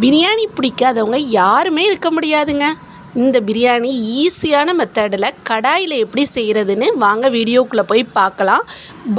பிரியாணி பிடிக்காதவங்க யாருமே இருக்க முடியாதுங்க. இந்த பிரியாணி ஈஸியான மெத்தடில் கடாயில் எப்படி செய்கிறதுன்னு வாங்க வீடியோக்குள்ளே போய் பார்க்கலாம்.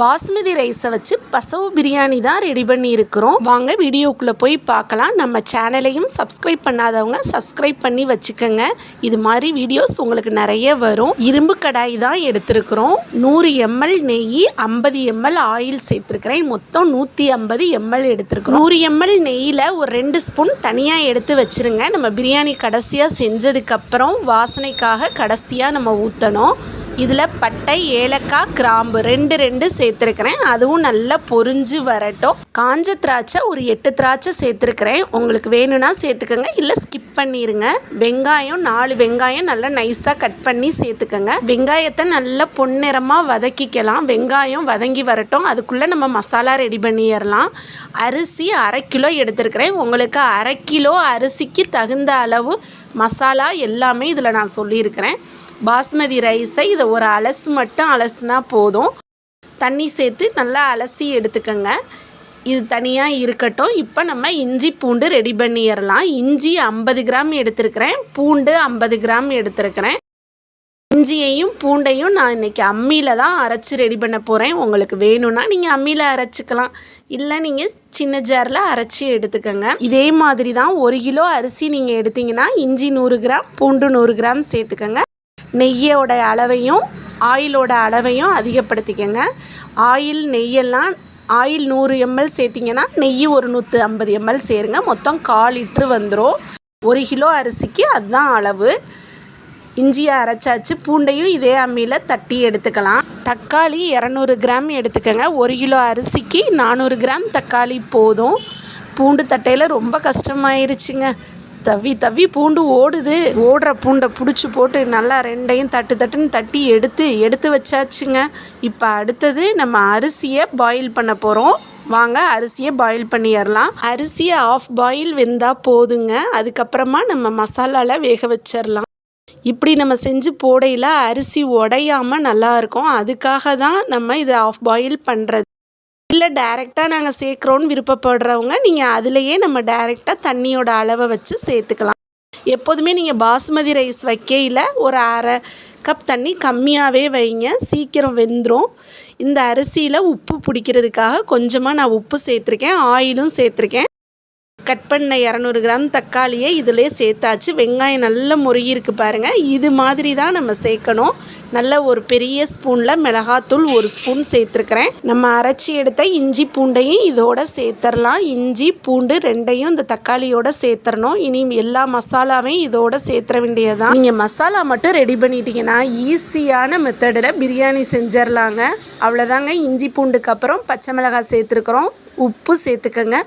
பாஸ்மதி ரைஸை வச்சு பசவு பிரியாணி தான் ரெடி பண்ணியிருக்கிறோம். வாங்க வீடியோக்குள்ளே போய் பார்க்கலாம். நம்ம சேனலையும் சப்ஸ்கிரைப் பண்ணாதவங்க சப்ஸ்கிரைப் பண்ணி வச்சுக்கோங்க. இது மாதிரி வீடியோஸ் உங்களுக்கு நிறைய வரும். இரும்பு கடாய் தான் எடுத்திருக்கிறோம். நூறு எம்எல் நெய் ஐம்பது எம்எல் ஆயில் சேர்த்துருக்கிறேன். மொத்தம் நூற்றி ஐம்பது எம்எல் எடுத்திருக்கிறோம். நூறு எம்எல் நெய்யில் ஒரு ரெண்டு ஸ்பூன் தனியாக எடுத்து வச்சுருங்க. நம்ம பிரியாணி கடைசியாக செஞ்சதுக்கப்புறம் அப்புறம் வாசனைக்காக கடைசியாக நம்ம ஊற்றணும் இதில் பட்டை ஏலக்காய் கிராம்பு ரெண்டு ரெண்டு சேர்த்துருக்கிறேன். அதுவும் நல்லா பொறிஞ்சு வரட்டும். காஞ்ச திராட்சை ஒரு எட்டு திராட்சை சேர்த்துருக்கிறேன். உங்களுக்கு வேணும்னா சேர்த்துக்கோங்க. இல்லை ஸ்கிப் பண்ணிடுங்க வெங்காயம் நாலு வெங்காயம் நல்லா நைஸாக கட் பண்ணி சேர்த்துக்கோங்க. வெங்காயத்தை நல்லா பொன்னிறமாக வதக்கிக்கலாம். வெங்காயம் வதங்கி வரட்டும். அதுக்குள்ளே நம்ம மசாலா ரெடி பண்ணிடலாம். அரிசி அரை கிலோ எடுத்துருக்கிறேன். உங்களுக்கு அரை கிலோ அரிசிக்கு தகுந்த அளவு மசாலா எல்லாமே இதில் நான் சொல்லியிருக்கிறேன். பாஸ்மதி ரைஸை இதை ஒரு அலசு மட்டும் அலசுனா போதும். தண்ணி சேர்த்து நல்லா அலசி எடுத்துக்கோங்க. இது தனியாக இருக்கட்டும். இப்போ நம்ம இஞ்சி பூண்டு ரெடி பண்ணிடலாம். இஞ்சி ஐம்பது கிராம் எடுத்துருக்கிறேன். பூண்டு ஐம்பது கிராம் எடுத்துருக்கிறேன். இஞ்சியையும் பூண்டையும் நான் இன்றைக்கி அம்மியில் தான் அரைச்சி ரெடி பண்ண போகிறேன் உங்களுக்கு வேணும்னா நீங்கள் அம்மியில் அரைச்சிக்கலாம். இல்லை நீங்கள் சின்ன ஜாரில் அரைச்சி எடுத்துக்கோங்க. இதே மாதிரி தான் ஒரு கிலோ அரிசி நீங்கள் எடுத்தீங்கன்னா இஞ்சி நூறு கிராம் பூண்டு நூறு கிராம் சேர்த்துக்கோங்க. நெய்யோட அளவையும் ஆயிலோட அளவையும் அதிகப்படுத்திக்கோங்க. ஆயில் நெய்யெல்லாம் ஆயில் நூறு எம்எல் சேர்த்திங்கன்னா நெய் ஒரு நூற்று ஐம்பது எம்எல் சேருங்க. மொத்தம் கால் லிட்ரு வந்துடும் ஒரு கிலோ அரிசிக்கு அதுதான் அளவு. இஞ்சியை அரைச்சாச்சு. பூண்டையும் இதே அம்மியில் தட்டி எடுத்துக்கலாம். தக்காளி இரநூறு கிராம் எடுத்துக்கோங்க. ஒரு கிலோ அரிசிக்கு நானூறு கிராம் தக்காளி போதும். பூண்டு தட்டையில் ரொம்ப கஷ்டமாயிருச்சுங்க. தவி தவி பூண்டு ஓடுது. ஓடுற பூண்டை பிடிச்சி போட்டு நல்லா ரெண்டையும் தட்டு தட்டுன்னு தட்டி எடுத்து எடுத்து வச்சாச்சுங்க. இப்போ அடுத்தது நம்ம அரிசியை பாயில் பண்ண போகிறோம் வாங்க அரிசியை பாயில் பண்ணிடலாம். அரிசியை ஆஃப் பாயில் வெந்தால் போதுங்க. அதுக்கப்புறமா நம்ம மசாலாவில் வேக வச்சிடலாம். இப்படி நம்ம செஞ்சு போடையில் அரிசி உடையாமல் நல்லாயிருக்கும் அதுக்காக தான் நம்ம இதை ஆஃப் பாயில் பண்ணுறது இல்லை டைரெக்டாக நாங்கள் சேர்க்குறோன்னு விருப்பப்படுறவங்க நீங்கள் அதுலேயே நம்ம டைரெக்டாக தண்ணியோட அளவை வச்சு சேர்த்துக்கலாம். எப்போதுமே நீங்கள் பாஸ்மதி ரைஸ் வைக்கையில் ஒரு அரை கப் தண்ணி கம்மியாகவே வைங்க. சீக்கிரம் வெந்துடும் இந்த அரிசியில் உப்பு பிடிக்கிறதுக்காக கொஞ்சமாக நான் உப்பு சேர்த்துருக்கேன் ஆயிலும் சேர்த்துருக்கேன். கட் பண்ண இரநூறு கிராம் தக்காளியை இதிலே சேர்த்தாச்சு. வெங்காயம் நல்ல முறுகியிருக்கு பாருங்கள் இது மாதிரி தான் நம்ம சேர்க்கணும். நல்ல ஒரு பெரிய ஸ்பூனில் மிளகாத்தூள் ஒரு ஸ்பூன் சேர்த்துருக்குறேன். நம்ம அரைச்சி எடுத்த இஞ்சி பூண்டையும் இதோட சேர்த்துடலாம் இஞ்சி பூண்டு ரெண்டையும் இந்த தக்காளியோட சேர்த்துறணும் இனி எல்லா மசாலாவையும் இதோட சேர்த்துற வேண்டியதுதான். நீங்கள் மசாலா மட்டும் ரெடி பண்ணிட்டீங்கன்னா ஈஸியான மெத்தடில் பிரியாணி செஞ்சிடலாங்க அவ்வளோதாங்க இஞ்சி பூண்டுக்கு அப்புறம் பச்சை மிளகாய் சேர்த்துருக்குறோம். உப்பு சேர்த்துக்கோங்க.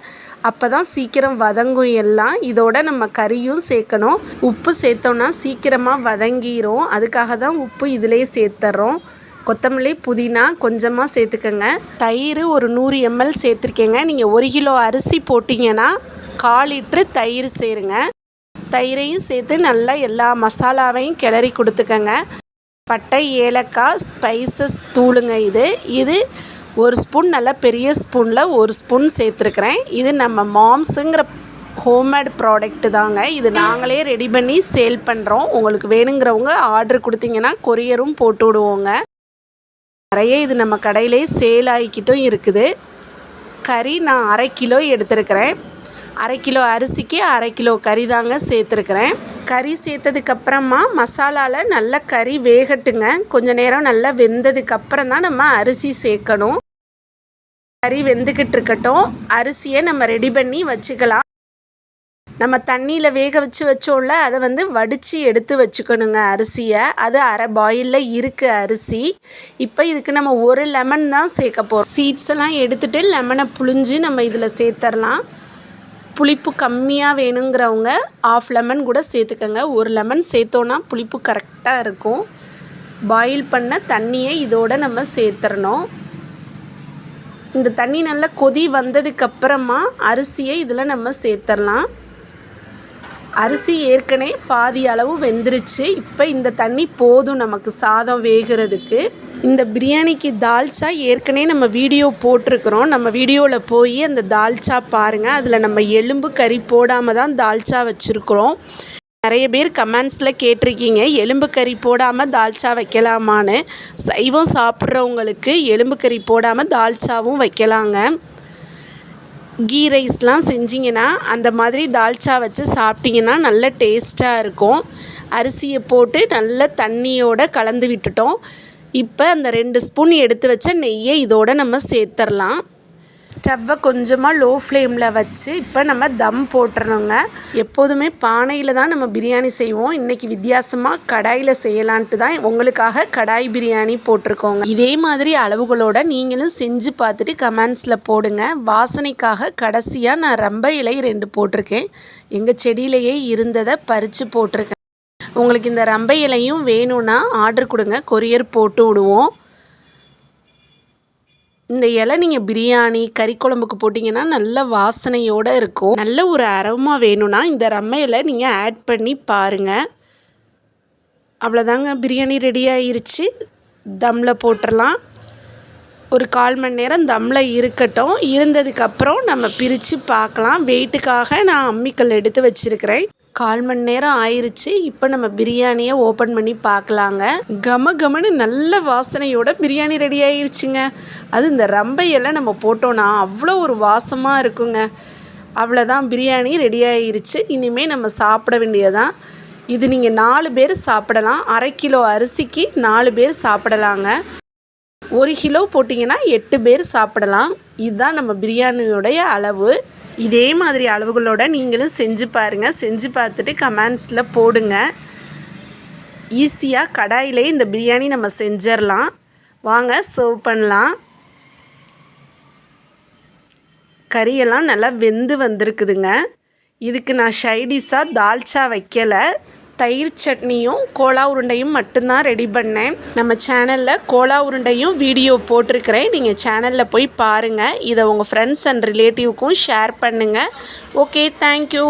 அப்போ தான் சீக்கிரம் சீக்கிரம் வதங்கும் எல்லாம் இதோட நம்ம கறியும் சேர்க்கணும். உப்பு சேர்த்தோன்னா சீக்கிரமாக வதங்கிரும். அதுக்காக தான் உப்பு இதிலே சேர்த்துறோம். கொத்தமல்லி புதினா கொஞ்சமாக சேர்த்துக்கோங்க. தயிர் ஒரு நூறு எம்எல் சேர்த்துருக்கேங்க. நீங்கள் ஒரு கிலோ அரிசி போட்டிங்கன்னா கால் லிட்ரு தயிர் சேருங்க. தயிரையும் சேர்த்து நல்லா எல்லா மசாலாவையும் கிளறி கொடுத்துக்கங்க. பட்டை ஏலக்காய் ஸ்பைசஸ் தூளுங்க இது. இது ஒரு ஸ்பூன் நல்லா பெரிய ஸ்பூனில் ஒரு ஸ்பூன் சேர்த்துருக்குறேன். இது நம்ம மாம்ஸுங்கிற ஹோம்மேட் ப்ராடக்ட்டு தாங்க. இது நாங்களே ரெடி பண்ணி சேல் பண்ணுறோம் உங்களுக்கு வேணுங்கிறவங்க ஆர்டர் கொடுத்தீங்கன்னா கொரியரும் போட்டு விடுவோங்க. நிறைய இது நம்ம கடையிலே சேல் ஆகிக்கிட்டும் இருக்குது. கறி நான் அரை கிலோ எடுத்துருக்கிறேன். அரை கிலோ அரிசிக்கு அரை கிலோ கறி தாங்க சேர்த்துருக்குறேன். கறி சேர்த்ததுக்கப்புறமா மசாலாவில் நல்ல கறி வேகட்டுங்க. கொஞ்சம் நேரம் நல்லா வெந்ததுக்கப்புறம் தான் நம்ம அரிசி சேர்க்கணும். கறி வெந்துக்கிட்டு இருக்கட்டும் அரிசியை நம்ம ரெடி பண்ணி வச்சுக்கலாம். நம்ம தண்ணியில் வேக வச்சு வச்சோம்ல அதை வந்து வடித்து எடுத்து வச்சுக்கணுங்க அரிசியை. அது அரை பாயிலில் இருக்குது அரிசி. இப்போ இதுக்கு நம்ம ஒரு லெமன் தான் சேர்க்க போகிறோம் சீட்ஸ் எல்லாம் எடுத்துகிட்டு லெமனை புழிஞ்சு நம்ம இதில் சேர்த்துடலாம் புளிப்பு கம்மியாக வேணுங்கிறவங்க ஆஃப் லெமன் கூட சேர்த்துக்கோங்க. ஒரு லெமன் சேர்த்தோன்னா புளிப்பு கரெக்டாக இருக்கும். பாயில் பண்ண தண்ணியை இதோடு நம்ம சேர்த்துறணும் இந்த தண்ணி நல்லா கொதி வந்ததுக்கப்புறமா அரிசியை இதில் நம்ம சேர்த்துடலாம் அரிசி ஏற்கனவே பாதி அளவு வெந்துருச்சு. இப்போ இந்த தண்ணி போதும் நமக்கு சாதம் வேகிறதுக்கு. இந்த பிரியாணிக்கு தால்ச்சா ஏற்கனவே நம்ம வீடியோ போட்டிருக்கிறோம். நம்ம வீடியோவில் போய் அந்த தால்ச்சா பாருங்கள் அதில் நம்ம எலும்பு கறி போடாமல் தான் தால்ச்சா வச்சுருக்குறோம். நிறைய பேர் கமெண்ட்ஸில் கேட்டிருக்கீங்க எலும்பு கறி போடாமல் தால்ச்சா வைக்கலாமான்னு. சைவம் சாப்பிட்றவங்களுக்கு எலும்பு கறி போடாமல் தால்ச்சாவும் வைக்கலாங்க. கீ ரைஸ்லாம் செஞ்சிங்கன்னா அந்த மாதிரி தால்ச்சா வச்சு சாப்பிட்டிங்கன்னா நல்ல டேஸ்ட்டாக இருக்கும். அரிசியை போட்டு நல்ல தண்ணியோடு கலந்து விட்டுட்டோம். இப்போ அந்த ரெண்டு ஸ்பூன் எடுத்து வச்ச நெய்யை இதோட நம்ம சேர்த்துடலாம் ஸ்டவ்வை கொஞ்சமாக லோ ஃப்ளேமில் வச்சு இப்போ நம்ம தம் போட்டுறணுங்க. எப்போதுமே பானையில் தான் நம்ம பிரியாணி செய்வோம். இன்றைக்கி வித்தியாசமாக கடாயில் செய்யலான்ட்டு தான் உங்களுக்காக கடாய் பிரியாணி போட்டிருக்கோங்க. இதே மாதிரி அளவுகளோட நீங்களும் செஞ்சு பார்த்துட்டு கமெண்ட்ஸில் போடுங்க. வாசனைக்காக கடைசியாக நான் ரொம்ப இலை ரெண்டு போட்டிருக்கேன். எங்கள் செடியிலேயே இருந்ததை பறித்து போட்டிருக்கேன். உங்களுக்கு இந்த ரம்பை இலையும் வேணும்னா ஆர்டர் கொடுங்க. கொரியர் போட்டு விடுவோம். இந்த இலை நீங்கள் பிரியாணி கறி குழம்புக்கு போட்டிங்கன்னா நல்ல வாசனையோடு இருக்கும். நல்ல ஒரு அரமா வேணும்னா இந்த ரம்மையில் நீங்கள் ஆட் பண்ணி பாருங்கள் அவ்வளோதாங்க பிரியாணி ரெடி ஆயிருச்சு. தம்மில் போட்டுடலாம் ஒரு கால் மணி நேரம் தம்மில் இருக்கட்டும். இருந்ததுக்கப்புறம் நம்ம பிரித்து பார்க்கலாம். வெயிட்டுக்காக நான் அம்மிக்கல் எடுத்து வச்சுருக்கிறேன். கால் மணி நேரம் ஆயிருச்சு. இப்போ நம்ம பிரியாணியை ஓப்பன் பண்ணி பார்க்கலாங்க. கம கமன்னு நல்ல வாசனையோட பிரியாணி ரெடி ஆயிருச்சுங்க. அது இந்த ரம்பையெல்லாம் நம்ம போட்டோன்னா அவ்வளோ ஒரு வாசமாக இருக்குங்க. அவ்வளோதான் பிரியாணி ரெடி ஆயிருச்சு. இனிமேல் நம்ம சாப்பிட வேண்டியதான் இது நீங்கள் நாலு பேர் சாப்பிடலாம். அரை கிலோ அரிசிக்கு நாலு பேர் சாப்பிடலாங்க. ஒரு கிலோ போட்டிங்கன்னா எட்டு பேர் சாப்பிடலாம். இதுதான் நம்ம பிரியாணியோடைய அளவு. இதே மாதிரி அளவுகளோட நீங்களும் செஞ்சு பாருங்கள் செஞ்சு பார்த்துட்டு கமெண்ட்ஸில் போடுங்க. ஈஸியாக கடாயிலே இந்த பிரியாணி நம்ம செஞ்சிடலாம் வாங்க சர்வ் பண்ணலாம். கறியெல்லாம் நல்லா வெந்து வந்திருக்குதுங்க. இதுக்கு நான் ஷைடிஷாக தால்ச்சா வைக்கலை. தயிர் சட்னியும் கோலா உருண்டையும் மட்டும்தான் ரெடி பண்ணேன். நம்ம சேனலில் கோலா உருண்டையும் வீடியோ போட்டிருக்கிறேன். நீங்கள் சேனலில் போய் பாருங்கள் இதை உங்கள் ஃப்ரெண்ட்ஸ் அண்ட் ரிலேட்டிவ்க்கும் ஷேர் பண்ணுங்கள் ஓகே தேங்க்யூ